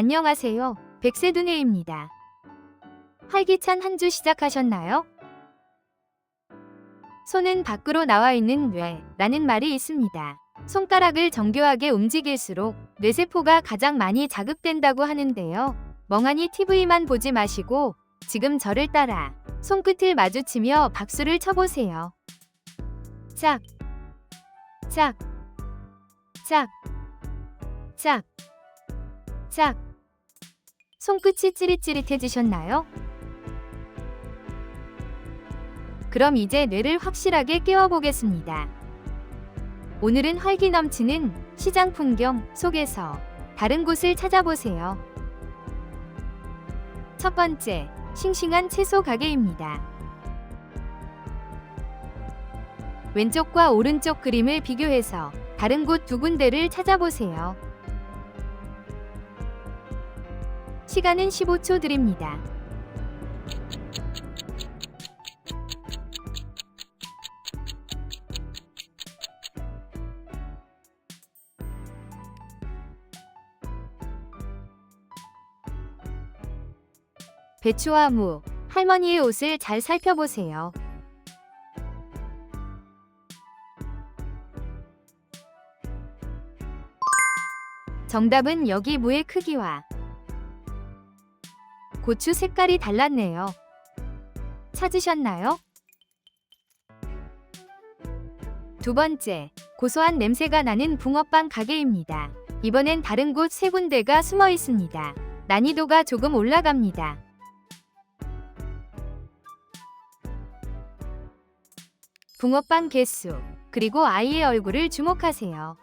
안녕하세요. 백세두네입니다. 활기찬 한 주 시작하셨나요? 손은 밖으로 나와 있는 뇌라는 말이 있습니다. 손가락을 정교하게 움직일수록 뇌세포가 가장 많이 자극된다고 하는데요. 멍하니 TV만 보지 마시고 지금 저를 따라 손끝을 마주치며 박수를 쳐보세요. 짝, 짝, 짝, 짝, 짝. 손끝이 찌릿찌릿해지셨나요? 그럼 이제 뇌를 확실하게 깨워보겠습니다. 오늘은 활기 넘치는 시장 풍경 속에서 다른 곳을 찾아보세요. 첫 번째, 싱싱한 채소 가게입니다. 왼쪽과 오른쪽 그림을 비교해서 다른 곳 두 군데를 찾아보세요. 시간은 15초 드립니다. 배추와 무, 할머니의 옷을 잘 살펴보세요. 정답은 여기 무의 크기와 고추 색깔이 달랐네요. 찾으셨나요? 두 번째, 고소한 냄새가 나는 붕어빵 가게입니다. 이번엔 다른 곳 세 군데가 숨어 있습니다. 난이도가 조금 올라갑니다. 붕어빵 개수, 그리고 아이의 얼굴을 주목하세요.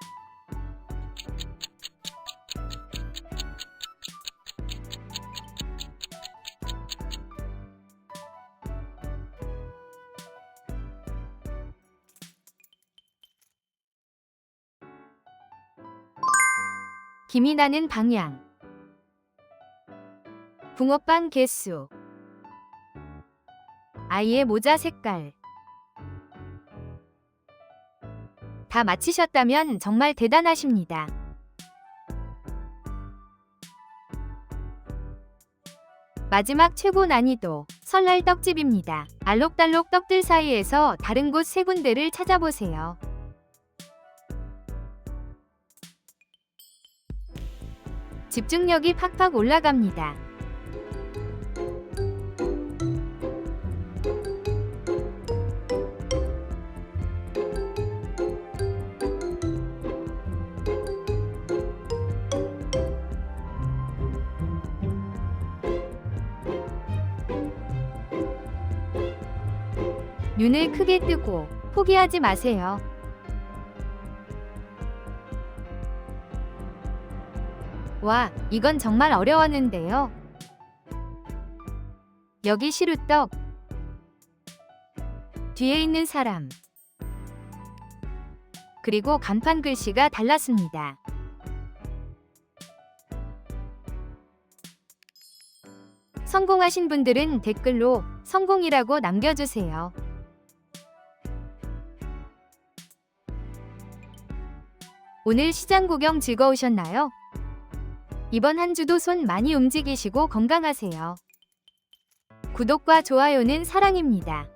김이 나는 방향. 붕어빵 개수. 아이의 모자 색깔. 다 마치셨다면 정말 대단하십니다. 마지막 최고 난이도 설날 떡집입니다. 알록달록 떡들 사이에서 다른 곳 세 군데를 찾아보세요. 집중력이 팍팍 올라갑니다. 눈을 크게 뜨고 포기하지 마세요. 와, 이건 정말 어려웠는데요. 여기 시루떡. 뒤에 있는 사람. 그리고 간판 글씨가 달랐습니다. 성공하신 분들은 댓글로 성공이라고 남겨주세요. 오늘 시장 구경 즐거우셨나요? 이번 한 주도 손 많이 움직이시고 건강하세요. 구독과 좋아요는 사랑입니다.